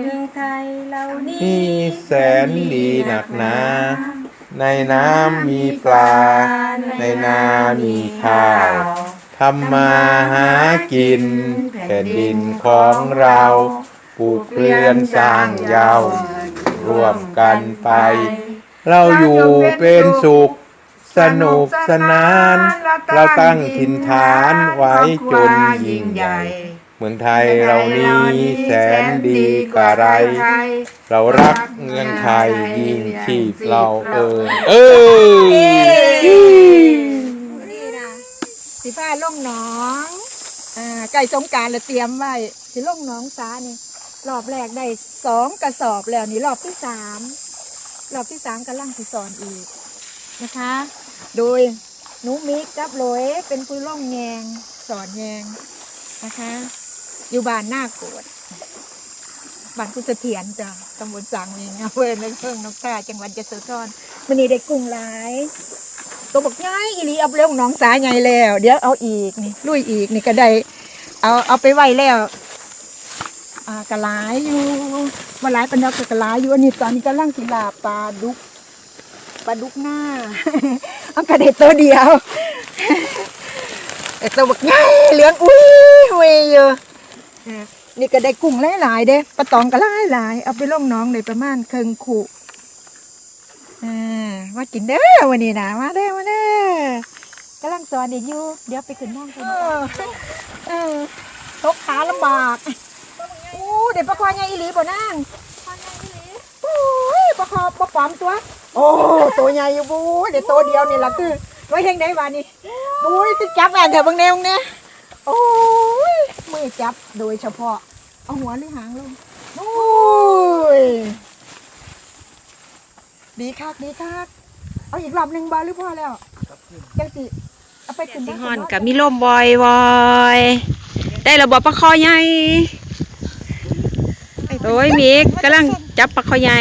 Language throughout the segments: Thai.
เมืองไทยเรานี่นี่แสนดีหนักหนา ในน้ำมีปลา ในนามีข้าวทำมาหากิน แผ่นดินของเราปลูกเรือนสร้างเยาวร่วมกันไป เราอยู่เป็นสุข สนุกสนาน เราตั้งถิ่นฐานไว้จนยิ่งใหญ่ มืองไทยเรานี้แสนดีกว่าไร เรารักเมืองไทยยิ่งชีพเราเออเออนี่นะสิผ้าล่องหน้องอ่าไก่สงกรารเราเตรียมไว้สิล่องหน้องซานี่รอบแรกได้สองกระสอบแล้วนี่รอบที่สามรอบที่สามกำลังสิสอนอีกนะคะ โดยหนูมิกกับโหลยเป็นผู้ล่องแยงสอนแยงนะคะ อยู่บ้านหน้าโกดบ้านกุศเถียนจ้ะตำบลสังเองอำเภอในเพิ่งนกท่าจังหวัดยะโสธรมันนี้ได้กุ้งหลายตัวบอกง่ายอีลีเอาเลี้ยงน้องสาใหญ่แล้ว เดี๋ยวเอาอีกนี่ลุยอีกนี่ก็ได้ เอาเอาไปไว้แล้วอ่ากระลายอยู่มาหลายปันดอกกระลายอยู่อันนี้ตอนนี้กำลังสิลาปลาดุกปลาดุกหน้าเอากระเด็ดตัวเดียวแต่ตัวบอกง่ายเหลืองอุ้ยอุ้ยอยู่อ นี่ก็ได้กุ้งหลายๆเด้ปลาตองก็หลายๆเอาไปลงน้องเลยประมาณครึ่งขู่อ่ามากินเด้อวันนี้นะมาเด้อมาเด้อกำลังสอนเด็กอยู่เดี๋ยวไปขึ้นห้องกันเออทกขาลำบากอู้เด็กประคอใหญ่อีหลีบ่นางโอ้ยประคอประปอมตัว โอ้ตัวใหญ่อยู่บู๊เดี๋ยวตัวเดียวนี่ล่ะคือไว้เฮงได้บานี่บู๊สิจับแอนเถอะเบางแนวเนี่ย โอ้ยมือจับโดยเฉพาะ เอาหัวหรือหางลงโอ้ยดีคักดีคักเอาอีกรอบหนึ่งบาหรือพอแล้วจังสิเอาไปกินสิได้ฮอนกับมีลมบอยบอยได้ระบบปลาคอใหญ่โอ้ยมิกกำลังจับปลาคอใหญ่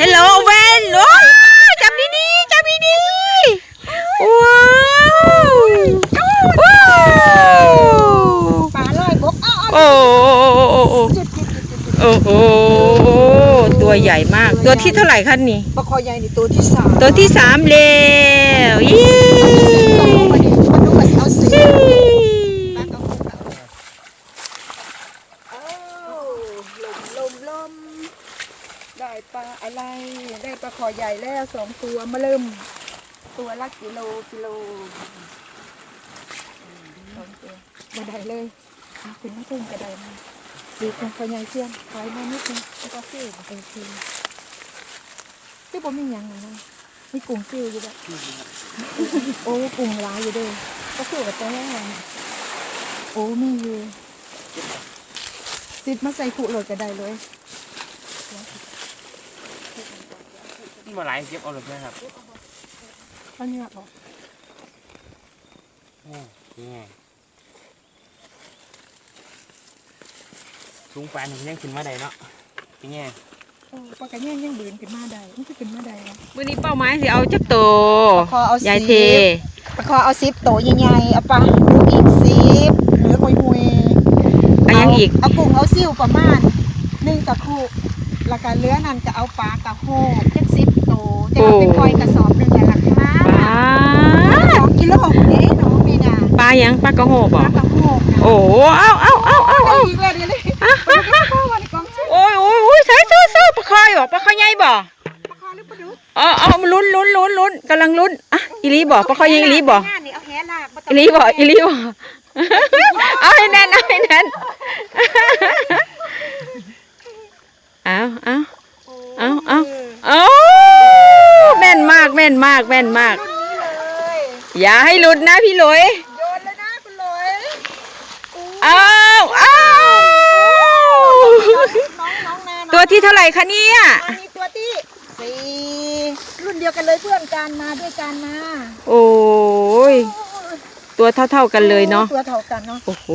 ฮัลโหลเวนโอ้จับดีๆจับดีๆว้าว ว้าวปลาลอยบกเอาเอาโอ้โอ้จุดจุดจุดจุดจุดโอ้โอ้ตัวใหญ่มาก ตัวที่เท่าไหร่คะนี่ปลาคอใหญ่นี่ตัวที่สามตัวที่สามแล้วยี่ตัวลงมาดิมาดูกันเอาสีปลากระพงเอาลมลมลมได้ปลาอะไรได้ปลาคอใหญ่แล้วสองตัวมาเริ่ม ตัวละกิโลกิโลสอง ตัวมาได้เลยเอาขึ้นมาเพิ่มก็ได้มาดีกันพอใหญ่เชียนถอยมานิดนึงแล้วก็ฟิวโอเคที่ผมมีอย่างไรนะมีกุ้งฟิวอยู่แบบโอ้กุ้งร้ายอยู่เด้วยก็ฟิวกับตัวแรกโอ้มีอยู่ติดมาใส่ขุโหลดก็ได้เลยมันบ่หลายเก็บเอาเลยนะครับเขาเนี่ยบอกโอ้ยไง สูงปานนี่ยังขึ้นมาได้เนาะยังไงโอ้ปลากระเงี้ยยังบืนขึ้นมาได้มันคือขึ้นมาได้วะวันนี้เป้าหมายสิเอาจักโตขอเอาสิบยายเทขอเอาซิปโตใหญ่ๆเอาปลาลูกอีกซิปเหลือหุยหุยๆเอายังอีกเอากุ้งเอาซิ่วประมาณหนึ่งกระคุกแล้วก็เหลือนั่นก็เอาปลากระโฮกเจ็ดสิบโตจะเอาไปปล่อยกระสอบหนึ่งอะราคาปลาสองกิโลเด้น้องมีนาปลาหยังปลากระโหบปอะลากระโฮกนะโอ้โหเอาเอาเอาเอาเอาเอาอีกแล้ว เดี๋ยวนี้ปลากระโฮกวันกองซิ่วโอ้ยโอ้ยโอ้ยใส่ซื้อซื้อปลาคอยบอกปลาคอยใหญ่บ่ปลาคอหรือปลาดุกอ๋ออ๋อมันลุ้นลุ้นลุ้นลุ้นกำลังลุ้นอะอีหลีบ่ปลาคอยใหญ่อีหลีบ่งานนี่เอาแหลากบ่ต้อีงหลีบ่อีหลีบ่เอาให้แน่นเอาให้แน่นเอาเอาเอาเอาเอาแม่นมากแม่นมากแม่นมากรุ่นนี้เลยอย่าให้หลุดนะพี่หลุยโยนเลยนะคุณหลอยเอาเอาน้องน้องนา ตัวที่เท่าไหร่คะเนี่ยอันนี้ตัวที่สี่รุ่นเดียวกันเลยเพื่อนกันมาด้วยกันมาโอ้ยตัวเท่า ๆกันเลยเนาะตัวเท่ากันเนาะโอ้โห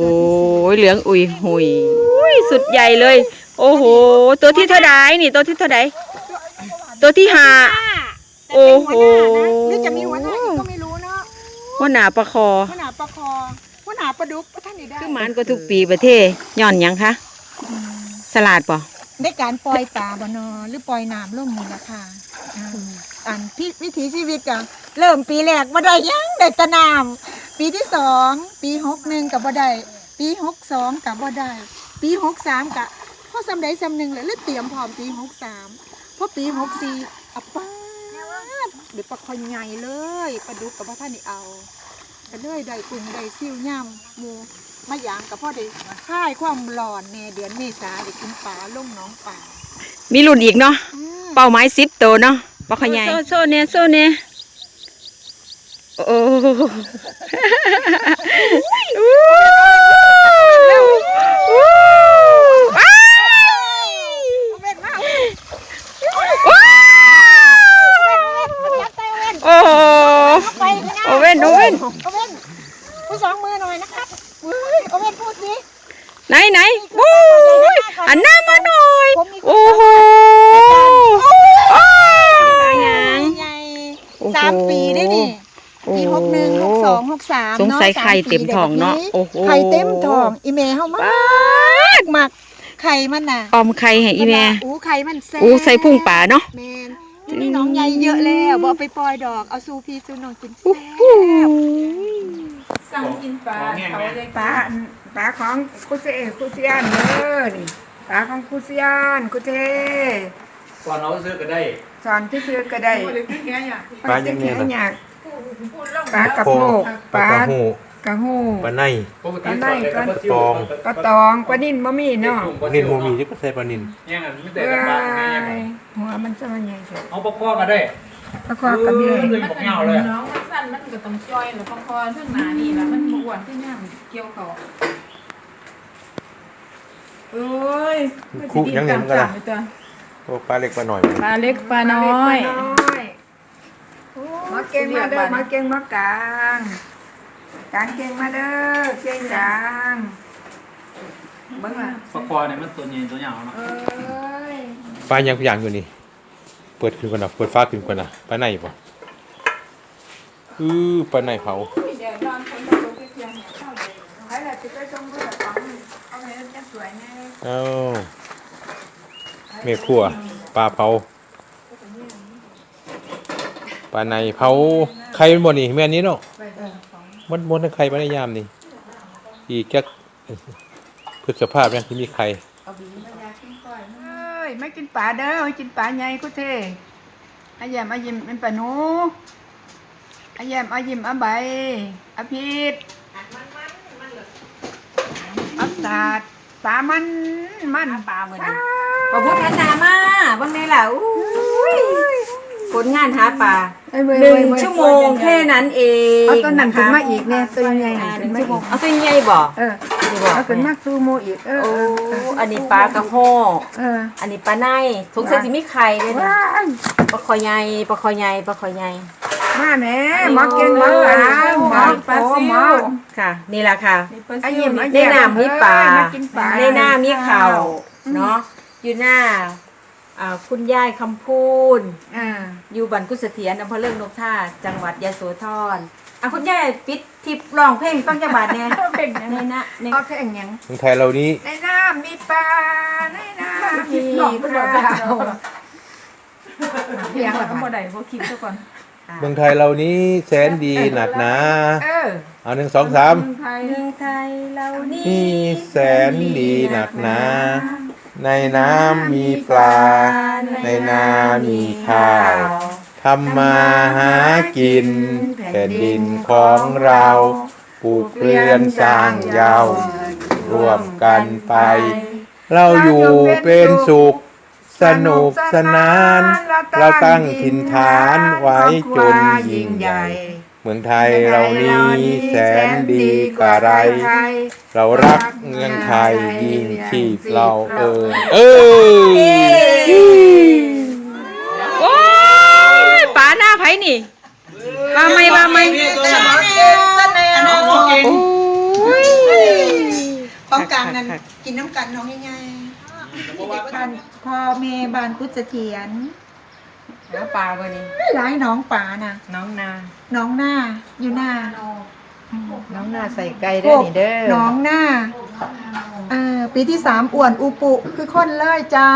เหลืองอุยหุยอุ้ยสุดใหญ่เลย โอ้โห ตัวที่เท่าไดนี่ตัวที่เท่าไดตัวที่ห้าแต่เป็นหัวหน้านะหรือจะมีหัวหน้าอีกก็ไม่รู้เนาะหัวหน้าปลาคอหัวหน้าปลาคอหัวหน้าปลาดุกปลาท่านนี่ได้คือหมันก็ทุกปีประเทศย่อนหยังคะสสลัดป่ะ ได้การปล่อยปลาบ่นอหรือปล่อยน้ำลงนี่ละค่ะอ่าอันที่วิถีชีวิตก็เริ่มปีแรกบ่ได้หยังได้แตะน้ำปีที่สองปีหกหนึ่งกับบ่ได้ปีหกสองกับบ่ได้ปีหกสามกะพอสำใดสำหนึ่งเลยเลยเตรียมพร้อมปีหกสามพอปีหกสี่อัปป้าดเดี๋ยวปลาคอยใหญ่เลยปลาดุกกับพ่อท่านนี่เอา ก็เลยได้กุ้งได้ซิ่วย่ำหมูมาหยางกับพ่อได้ค่ายความร้อนในเดือนเมษาได้กินปลาลงหน้องป่ามีรุ่นอีกเนาะอืมเป้าหมายสิบตัวเนาะปลาขยายโซ่โซ่เนี่ยโซ่เนี่ยโอ้โอ้โอเว่นโอเว่น โอเว่นพูดสองมือหน่อยนะครับเฮ้ยโอเว่นพูดสิ ไหนไหนโอ้ยอันหน้ามาหน่อยผมมีโอ้โหอ้าวปลาหยังใหญ่โอ้โหสามปีได้นี่โอ้ปีหกหนึ่งหกสองหกสามสงสัยไข่เต็มท้องเนาะโอ้โหไข่เต็มท้องอีเมเฮามากมากไข่มันน่ะออมไข่ให้อีแม่อู้ไข่มันแซ่บอู้ใส่พุ่งป่าเนาะแม นนี่น้องใหญ่เยอะแล้วบ่เอาไปปล่อยดอก เอาสู่พี่สู่น้องกินแซ่บสั่งกินปลาเขาเลยปลาปลาของคุเซคุเซียนเด้อนี่ปลาของคุเซียนคุเทก่อนเราซื้อก็ได้ สอนที่ซื้อก็ได้ปลายังไงล่ะอยากปลากระโพโพกปปลาลากระหู กระหูปลาใน ปกติสดเลยก็ตอง ปลาตองปลานิ่นบ่มีเนาะปลานินโมมีที่ก็ใส่ปลานินยังไงไม่เอ้แต่ลำบากไงยหัวมันจะมันใหญ่เถอะเอาปลาข้อก็ได้ปลาคอกับเมียเรื่องบอกเงาเลยน้องมันสั้นมันก็ต้องจอยหรือประคอทั้งหนานี่แล้วมันบอ้วนที่หน้ามันเกี่ยวเขาเอ้ยคู่ยังไงมันก็ล่ะไปตัวโอ้ปลาเล็กปลาหน่อยปลาเล็กปลาน้อย มาเก่งมาเด้อมาเก่งมากลาง กลางเก่งมาเด้อเก่งจังเบิ่งล่ะปลาข้อเนี่ยมันตัวใหญ่ตัวใหญ่เนาะเอ้ยปลายังอย่างอยู่นี่ เปิดขึ้นก่อนนะเปิดฟ้าขึ้นก่อนนะปลาในป่ะอือปลาในเผาเดี๋ยวนอนคนมาดูเพียงเนี่ยเข้าเลยใครล่ะจะไปส่งเพื่อนของเอาให้มันสวยแน่เอ้าเมฆัวปลาเผาปลาในเผาไข่เป็นบ่นี่แม่นนี้เนาะ มันมันทั้งไข่ปลาในยามนี่อีกแค่พฤษภาพยังที่มีไข่เอ้ยไม่กินปลาเด้อไม่กินปลาใหญ่กูเทอาแยมอายิมเป็นปลาหนูอาแยมอายิมอาใบอาพีดอับสาดปลามันมันปลาเหมือนขอบคุณนามาบ้างไงล่ะอู้ย ผลงานหาปลาหนึ่งชั่วโมงแค่นั้นเองเอาตัวนั้นขึ้นมาอีกเนี่ยตัวใหญ่อ่าหขึ้นึ่นงมาชั่วโมอีงกเอาตัวใหญ่บ่เออนี่บ่เอาขึ้นมาซูโมอีกเออโอ้เอออันนี้ปลากระโฮกเอออันนี้ปลาในสงสัยสิมีไข่ด้วยนะว้ายปลาคอใหญ่ปลาคอใหญ่ปลาคอใหญ่ มาแหน่หมอเก่งหมอหลานหมอโตหมอ ค่ะ นี่แหละค่ะอายิมอาในแยมน้ำมีปลาเอ้ยมากินปลา ในหน้ามีเข่าเนาะอยู่หน้า อ่าคุณยายคำพูน อ่า อยู่บันกุศเสถียรอำเภอเรื่องนกท่า จังหวัดยะโสธรอะคุณยายปิดทิปร้องเพลงต้องจังหวัดเนี่ยในนะในเอาเพลงหยังเมืองไทยเรานี้ในน้ำมีปลาในน้ำมีปลาเพียงละก็บ่บ่ได้ได้บ่คิดซะก่อน เมืองไทยเรานี้แสนดีหนักหนาเออเอาหนึ่งสองสามไทยเมืองไทยเรานี่นี่แสนดีหนักหนา ในน้ำมีปลา ในนามีข้าวทำมาหากินแผ่นดินของเราปลูกเรือนสร้างเยาวร่วมกันไป เราอยู่เป็นสุข สนุกสนาน เราตั้งถิ่นฐานไว้จนยิ่งใหญ่ มืองไทยเรานี้แสนดีกว่าไร เรารักเมืองไทยยิ่งชีพเราเออเออโอ้ยป๋าหน้าไผนี่มาไหมมาไหมโอ้ยของกลางนั้นกินน้ำกันน้องง่ายๆบ้านพ่อแม่บ้านพุทธเสถียร หาปลาบ่นี่หลายหน้องป่านะน้องนาหน้องหน้าอยู่หน้าน้องหน้าใส่ไก่โคเด้อกนี่เด้อหน้องหน้าอ่าปีที่สามอ้วนอุปุคือคนเลยจ้า